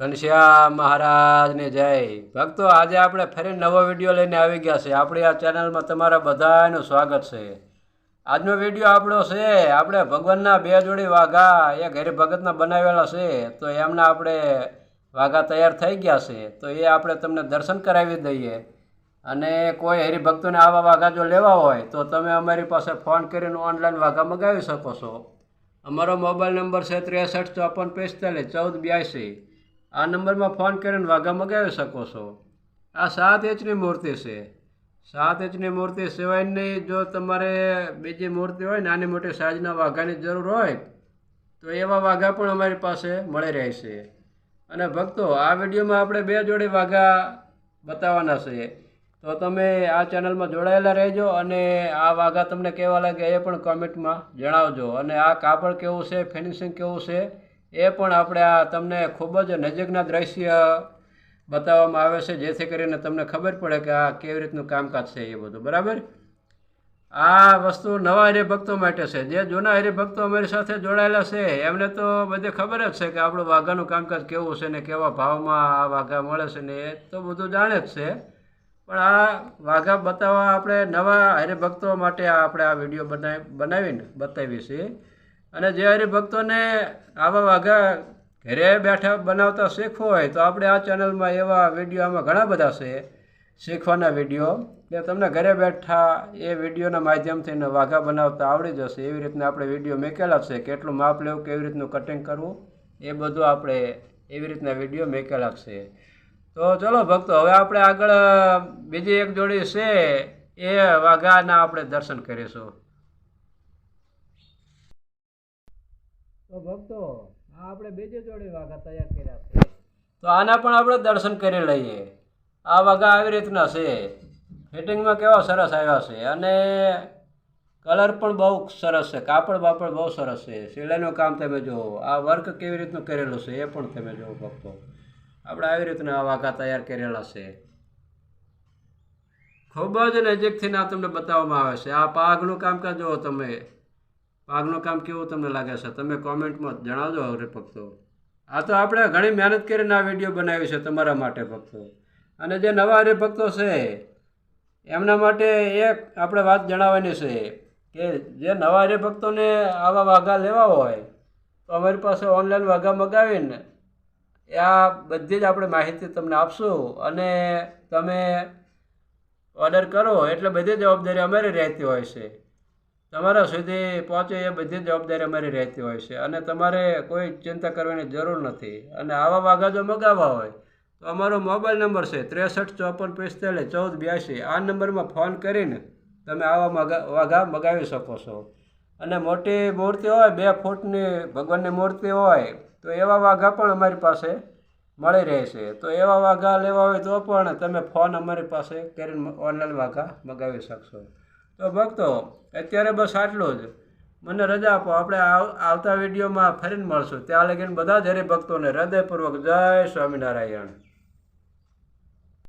ઘનશ્યામ મહારાજને જય. ભક્તો, આજે આપણે ફરી નવો વીડિયો લઈને આવી ગયા છે આપણી આ ચેનલમાં તમારા બધાનું સ્વાગત છે. આજનો વીડિયો આપણો છે, આપણે ભગવાનના બે જોડી વાઘા, એક હરિભગતના બનાવેલા છે. તો એમના આપણે વાઘા તૈયાર થઈ ગયા છે. તો એ આપણે તમને દર્શન કરાવી દઈએ. અને કોઈ હરિભક્તોને આવા વાઘા જો લેવા હોય, તો તમે અમારી પાસે ફોન કરીને ઓનલાઈન વાઘા મગાવી શકો છો. અમારો મોબાઈલ નંબર છે ત્રેસઠ ચોપન પિસ્તાલીસ ચૌદ બ્યાસી. આ નંબરમાં ફોન કરીને વાઘા મગાવી શકો છો. આ સાત ઇંચની મૂર્તિ છે. સાત ઇંચની મૂર્તિ સિવાયની જો તમારે બીજી મૂર્તિ હોય, નાની મોટી સાઈઝના વાઘાની જરૂર હોય, તો એવા વાઘા પણ અમારી પાસે મળી રહે છે. અને ભક્તો, આ વિડીયોમાં આપણે બે જોડી વાઘા બતાવવાના છે. તો તમે આ ચેનલમાં જોડાયેલા રહેજો અને આ વાઘા તમને કેવા લાગે એ પણ કોમેન્ટમાં જણાવજો. અને આ કાપડ કેવું છે, ફિનિશિંગ કેવું છે એ પણ આપણે આ તમને ખૂબ જ નજીકના દ્રશ્ય બતાવવામાં આવે છે, જેથી કરીને તમને ખબર પડે કે આ કેવી રીતનું કામકાજ છે એ બધું. બરાબર? આ વસ્તુ નવા હરિભક્તો માટે છે. જે જૂના હરિભક્તો અમારી સાથે જોડાયેલા છે, એમને તો બધે ખબર જ છે કે આપણું વાઘાનું કામકાજ કેવું છે ને કેવા ભાવમાં આ વાઘા મળે છે ને એ તો બધું જાણે જ છે. પણ આ વાઘા બતાવવા આપણે નવા હરિભક્તો માટે આપણે આ વીડિયો બનાવી બનાવીને બતાવી છે અને જે હરિભક્તોને આવા વાઘા ઘરે બેઠા બનાવતા શીખવું હોય તો આપણે આ ચેનલમાં એવા વીડિયો આમાં ઘણા બધા છે, શીખવાના વીડિયો કે તમને ઘરે બેઠા એ વિડીયોના માધ્યમથી વાઘા બનાવતા આવડી જશે, એવી રીતના આપણે વીડિયો મેકેલા છે, કેટલું માપ લેવું, કેવી રીતનું કટિંગ કરવું, એ બધું આપણે એવી રીતના વીડિયો મેકેલા છે. તો ચલો ભક્તો, હવે આપણે આગળ બીજી એક જોડી છે, એ વાઘાના આપણે દર્શન કરીશું. તો ભક્તો, આ આપણે બીજી જોડે વાઘા તૈયાર કર્યા છે. તો આના પણ આપણે દર્શન કરી લઈએ. આ વાઘા આવી રીતના છે. ફિટિંગમાં કેવા સરસ આવ્યા છે. અને કલર પણ બહુ સરસ છે. કાપડ બાપડ બહુ સરસ છે. સિલાઈનું કામ તમે જુઓ. આ વર્ક કેવી રીતનું કરેલું છે એ પણ તમે જુઓ ભક્તો. આપણે આવી રીતના આ વાઘા તૈયાર કરેલા છે. ખૂબ જ નજીકથી ના તમને બતાવવામાં આવે છે. આ પાઘનું કામકાજ જુઓ તમે. પાઘનું કામ કેવું તમને લાગે છે? તમે કોમેન્ટમાં જણાવજો હવે ભક્તો આ તો આપણે ઘણી મહેનત કરીને આ વીડિયો બનાવી છે તમારા માટે ભક્તો અને જે નવા હરિભક્તો છે, એમના માટે એક આપણે વાત જણાવવાની છે કે જે નવા હરિભક્તોને આવા વાઘા લેવા હોય, તો અમારી પાસે ઓનલાઈન વાઘા મગાવીને આ બધી જ આપણે માહિતી તમને આપશું અને તમે ઓર્ડર કરો એટલે બધી જવાબદારી અમારી રહેતી હોય છે. તમારા સુધી પહોંચે એ બધી જવાબદારી અમારી રહેતી હોય છે. અને તમારે કોઈ ચિંતા કરવાની જરૂર નથી. અને આવા વાઘા જો મગાવવા હોય, તો અમારો મોબાઈલ નંબર છે ત્રેસઠ, ચોપન, પિસ્તાલીસ, ચૌદ, બ્યાસી. આ નંબરમાં ફોન કરીને તમે આવા વાઘા મગાવી શકો છો. અને મોટી મૂર્તિ હોય, બે ફૂટની ભગવાનની મૂર્તિ હોય, તો એવા વાઘા પણ અમારી પાસે મળી રહે છે. તો એવા વાઘા લેવા હોય તો પણ તમે ફોન અમારી પાસે કરીને ઓનલાઈન વાઘા મગાવી શકશો. તો ભક્તો, અત્યારે બસ આટલું જ. મને રજા આપો, આપણે આવ- આવતા વિડીયોમાં ફરીને મળશું. ત્યાં લગીને બધા જ હરિભક્તોને હૃદયપૂર્વક જય સ્વામિનારાયણ.